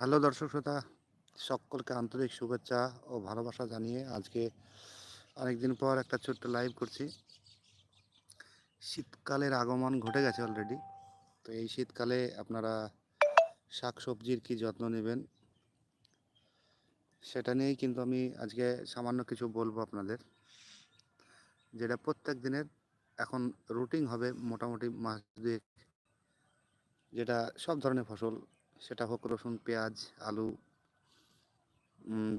Hello দর্শক শ্রোতা, সকলকে আন্তরিক শুভেচ্ছা ও ভালোবাসা জানিয়ে আজকে অনেকদিন পর একটা ছোট্ট লাইভ করছি। শীতকালের আগমন ঘটে গেছে অলরেডি তো এই শীতকালে আপনারা শাক সবজির কী যত্ন নেবেন, সেটা নিয়েই কিন্তু আমি আজকে সামান্য কিছু বলব আপনাদের, যেটা প্রত্যেক দিনের এখন রুটিন হবে মোটামুটি মাস দুয়েক, যেটা সব ধরনের ফসল সেটা হোক, রসুন, পেঁয়াজ, আলু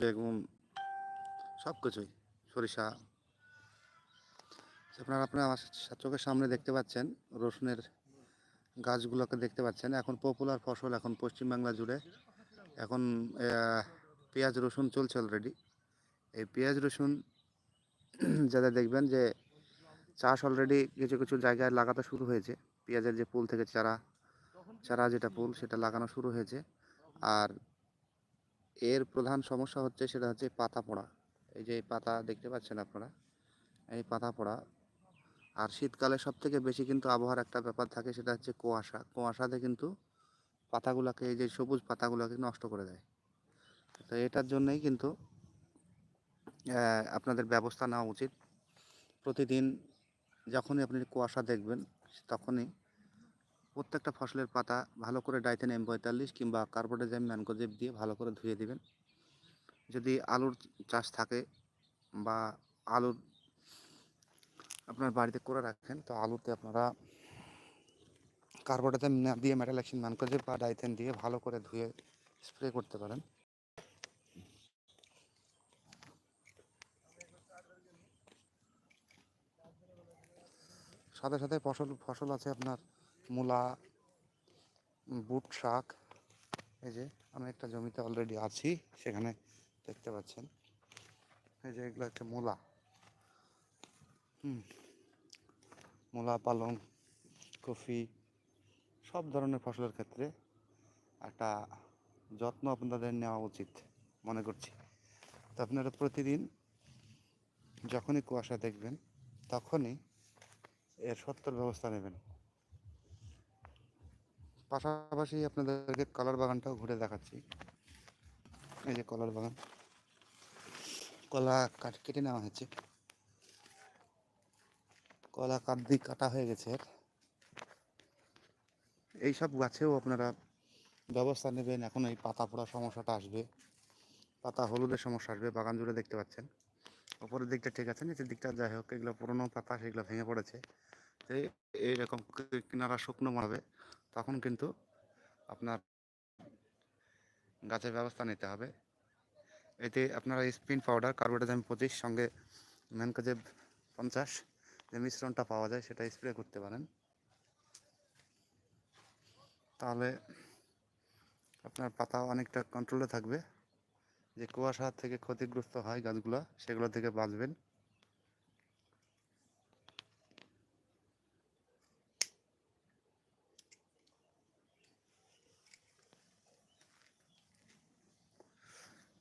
বেগুন, সব কিছুই, সরিষা। আপনারা আপনারা আমার চোখের সামনে দেখতে পাচ্ছেন, রসুনের গাছগুলোকে দেখতে পাচ্ছেন। এখন পপুলার ফসল এখন পশ্চিমবাংলা জুড়ে। এখন পেঁয়াজ, রসুন চলছে অলরেডি এই পেঁয়াজ, রসুন যাদের দেখবেন যে চাষ অলরেডি কিছু কিছু জায়গায় লাগাতে শুরু হয়েছে। পেঁয়াজের যে ফুল থেকে চারা চারা যেটা ফুল সেটা লাগানো শুরু হয়েছে। আর এর প্রধান সমস্যা হচ্ছে সেটা হচ্ছে পাতা পড়া। এই যে পাতা দেখতে পাচ্ছেন আপনারা? এই পাতা পড়া। আর শীতকালে সব থেকে বেশি কিন্তু আবহাওয়ার একটা ব্যাপার থাকে সেটা হচ্ছে কুয়াশা। কুয়াশাতে কিন্তু পাতাগুলোকে, এই যে সবুজ পাতাগুলোকে নষ্ট করে দেয়। তো এটার জন্যই কিন্তু আপনাদের ব্যবস্থা নেওয়া উচিত। প্রতিদিন যখনই আপনি কুয়াশা দেখবেন, তখনই প্রত্যেকটা ফসলের পাতা ভালো করে ডাইথেন এম পঁয়তাল্লিশ কিংবা কার্বোডাইজাম ম্যানকোজেব দিয়ে ভালো করে ধুয়ে দিবেন। যদি আলুর চাষ থাকে বা আলুর আপনার বাড়িতে করে রাখেন, তো আলুতে আপনারা কার্বোডাইজাম না দিয়ে মেটালাক্সিন ম্যানকোজেব বা ডাইথেন দিয়ে ভালো করে ধুয়ে স্প্রে করতে পারেন। সাথে সাথে ফসল ফসল আছে আপনার মূলা বুট শাক, এই যে আমি একটা জমিতে অলরেডি আছি, সেখানে দেখতে পাচ্ছেন। এই যে এগুলো হচ্ছে মূলা। হুম, মূলা, পালং, কফি, সব ধরনের ফসলের ক্ষেত্রে একটা যত্ন আপনাদের নেওয়া উচিত, মনে করছি। তো আপনারা প্রতিদিন যখনই কুয়াশা দেখবেন, তখনই এর সত্তর ব্যবস্থা নেবেন। পাশাপাশি আপনাদেরকে কলার বাগানটাও ঘুরে দেখাচ্ছি। এই যে কলার বাগান। কলা কাট, কেটে নেওয়া হয়েছে। কলা কাঁদি কাটা হয়ে গেছে এই সব গাছেও আপনারা ব্যবস্থা নেবেন। এখন এই পাতা পড়া সমস্যাটা আসবে। পাতা হলুদের সমস্যা আসবে, বাগান জুড়ে দেখতে পাচ্ছেন। ওপরের দিকটা ঠিক আছে, নিচের দিকটা যাই হোক, এগুলো পুরোনো পাতা, সেগুলো ভেঙে পড়েছে। এইরকম কিনারা শুকনো মারবে। তখন কিন্তু আপনার গাছের ব্যবস্থা নিতে হবে। এতে আপনারা স্পিন পাউডার কার্বোডাইজাম পঁচিশ, সঙ্গে ম্যানকোজেব পঞ্চাশ যে মিশ্রণটা পাওয়া যায় সেটা স্প্রে করতে পারেন। তাহলে আপনার পাতা অনেকটা কন্ট্রোলে থাকবে। যে কুয়াশা থেকে ক্ষতিগ্রস্ত হয় গাছগুলো, সেগুলো থেকে বাঁচবেন।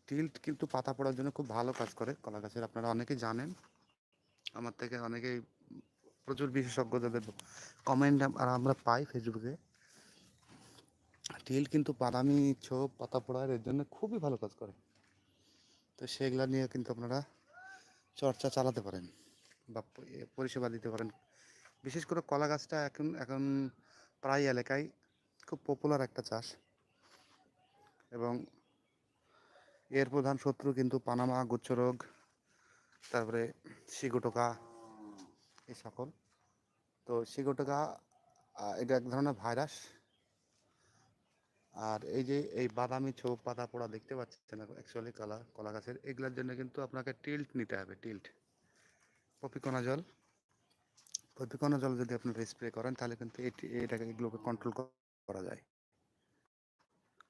টিল্ট কিন্তু পাতা পড়ার জন্য খুব ভালো কাজ করে। কলা গাছের আপনারা অনেকেই জানেন। আমার থেকে অনেকেই প্রচুর বিশেষজ্ঞ যাদের কমেন্ট আর আমরা পাই ফেসবুকে টিল কিন্তু বাদামি ছোপ, পাতা পড়ার এর জন্য খুবই ভালো কাজ করে। তো সেগুলো নিয়ে কিন্তু আপনারা চর্চা চালাতে পারেন বা পরিষেবা দিতে পারেন। বিশেষ করে কলা গাছটা এখন এখন প্রায় এলাকায় খুব পপুলার একটা চাষ। এবং এর প্রধান শত্রু কিন্তু পানামা গুচ্ছরোগ তারপরে সিগোটোকা এই সকল। তো সিগোটোকা আহ, এটা এক ধরনের ভাইরাস। আর এই যে এই বাদামি ছোপ পাতা পোড়া দেখতে পাচ্ছেন অ্যাকচুয়ালি কলা কলা গাছের এগুলোর জন্য কিন্তু আপনাকে টিল্ট নিতে হবে টিল্ট পপিকোনা জল। পপিকোনা জল যদি আপনারা স্প্রে করেন তাহলে কিন্তু এটি এটাকে এগুলোকে কন্ট্রোল করা যায়।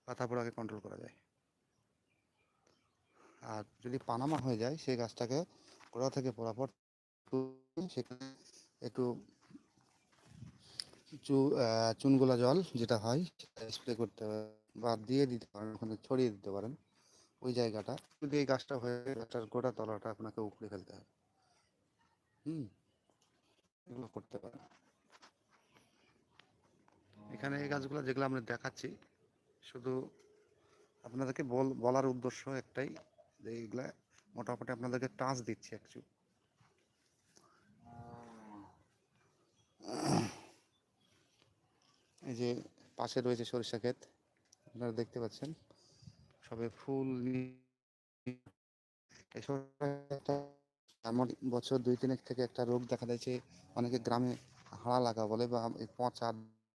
পাতা পোড়াকে কন্ট্রোল করা যায়। আর যদি পানামা হয়ে যায়, সেই গাছটাকে গোড়া থেকে পরাপর সেখানে একটু চু চুনগোলা জল যেটা হয় স্প্রে করতে হবে বা দিয়ে দিতে পারেন, ওখানে ছড়িয়ে দিতে পারেন। ওই জায়গাটা, যদি এই গাছটা হয়ে গাছটার গোড়া তলাটা আপনাকে উপড়ে ফেলতে হবে। হুম, এগুলো করতে পারেন। এখানে এই গাছগুলো যেগুলো আমরা দেখাচ্ছি, শুধু আপনাদেরকে বল, বলার উদ্দেশ্য একটাই যে এইগুলা মোটামুটি আপনাদেরকে টাচ দিচ্ছে একটু এই যে পাশে রয়েছে সরিষা ক্ষেত, আপনারা দেখতে পাচ্ছেন, সবে ফুল এমন বছর দুই তিনেক থেকে একটা রোগ দেখা দিয়েছে অনেকে গ্রামে হাড়া লাগা বলে বা পচা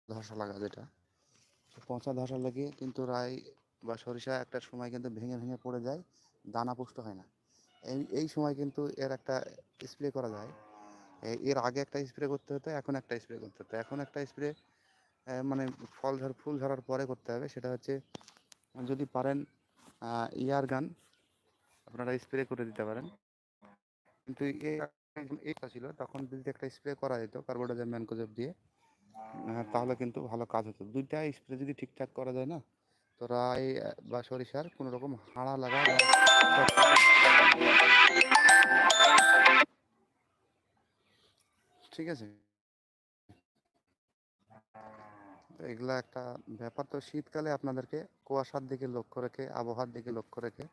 ধসা লাগা যেটা। পচা ধসা লেগে কিন্তু রায় বা সরিষা একটা সময় কিন্তু ভেঙে ভেঙে পড়ে যায় দানা পুষ্ট হয় না। এই এই সময় কিন্তু এর একটা স্প্রে করা যায়। এর আগে একটা স্প্রে করতে হতো, এখন একটা স্প্রে করতে হতো। এখন একটা স্প্রে মানে ফল ঝর ফুল ঝরার পরে করতে হবে। সেটা হচ্ছে, যদি পারেন ইয়ার গান, আপনারা স্প্রে করে দিতে পারেন। কিন্তু এটা ছিল, তখন যদি একটা স্প্রে করা যেত কার্বোডাজাম ম্যানকোজেব দিয়ে তাহলে কিন্তু ভালো কাজ হতো। দুইটা স্প্রে যদি ঠিকঠাক করা যায় না তো রাই বা সরিষার কোনো রকম হাড়া লাগা ঠিক আছে? এগুলা একটা ব্যাপার। তো শীতকালে আপনাদেরকে কুয়াশার দিকে লক্ষ্য রেখে, আবহাওয়ার দিকে লক্ষ্য রেখে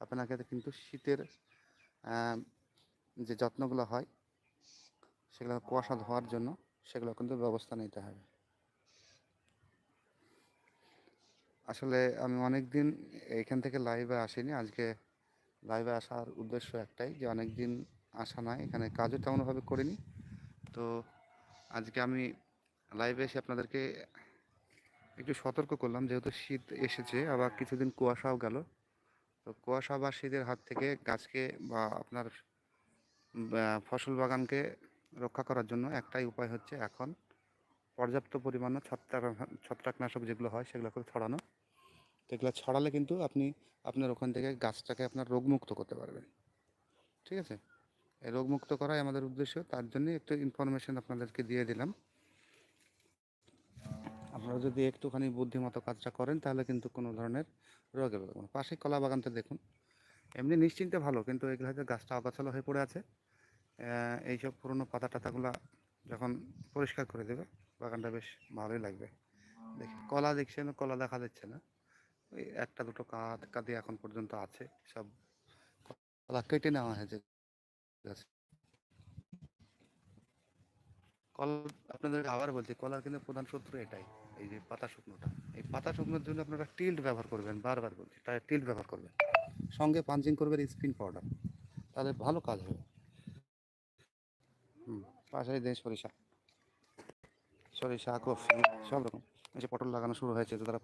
আপনাকে কিন্তু শীতের যে যত্নগুলো হয়, সেগুলো কুয়াশা ধোয়ার জন্য সেগুলো কিন্তু ব্যবস্থা নিতে হবে। আসলে আমি অনেক দিন এইখান থেকে লাইভে আসিনি। আজকে লাইভে আসার উদ্দেশ্য একটাই যে অনেক দিন আসা নয় এখানে কাজও তেমনভাবে করিনি। তো আজকে আমি লাইভে এসে আপনাদেরকে একটু সতর্ক করলাম, যেহেতু শীত এসেছে, আবার কিছুদিন কুয়াশাও গেল। তো কুয়াশা বা শীতের হাত থেকে গাছকে বা আপনার ফসল বাগানকে রক্ষা করার জন্য একটাই উপায় হচ্ছে এখন পর্যাপ্ত পরিমাণে ছত্রাক ছত্রাকনাশক যেগুলো হয় সেগুলো করে ছড়ানো। তো এগুলো ছড়ালে কিন্তু আপনি আপনার ওখান থেকে গাছটাকে আপনার রোগমুক্ত করতে পারবেন। ঠিক আছে? এই রোগমুক্ত করাই আমাদের উদ্দেশ্য। তার জন্যই একটু ইনফরমেশন আপনাদেরকে দিয়ে দিলাম। আপনারা যদি একটুখানি বুদ্ধিমতো কাজটা করেন, তাহলে কিন্তু কোনো ধরনের রোগ হবে না। পাশে কলা বাগানটা দেখুন। এমনি নিশ্চিন্তে ভালো, কিন্তু এগুলো হয়তো গাছটা অগাছালো হয়ে পড়ে আছে। এইসব পুরনো পাতা টাতাগুলা যখন পরিষ্কার করে দেবে বাগানটা বেশ ভালোই লাগবে। দেখি, কলা দেখছেন, কলা দেখা যাচ্ছে না। ওই একটা দুটো কাঁধ, কাঁধে এখন পর্যন্ত আছে, সব কলা কেটে নেওয়া হয়েছে। কল, আপনাদেরকে আবার বলছি, কলার কিন্তু প্রধান শত্রু এটাই, এই যে পাতা শুকনোটা। এই পাতা শুকনোর জন্য আপনারা টিল্ট ব্যবহার করবেন, বারবার বলছি, তাই টিল্ট ব্যবহার করবেন। সঙ্গে পাঞ্চিং করবেন স্পিন পাউডার, তাহলে ভালো কাজ হবে। হুম পাশে দেশ সরিষা সরিষা কফি সব রকম এই যে পটল লাগানো শুরু হয়েছে তো তারা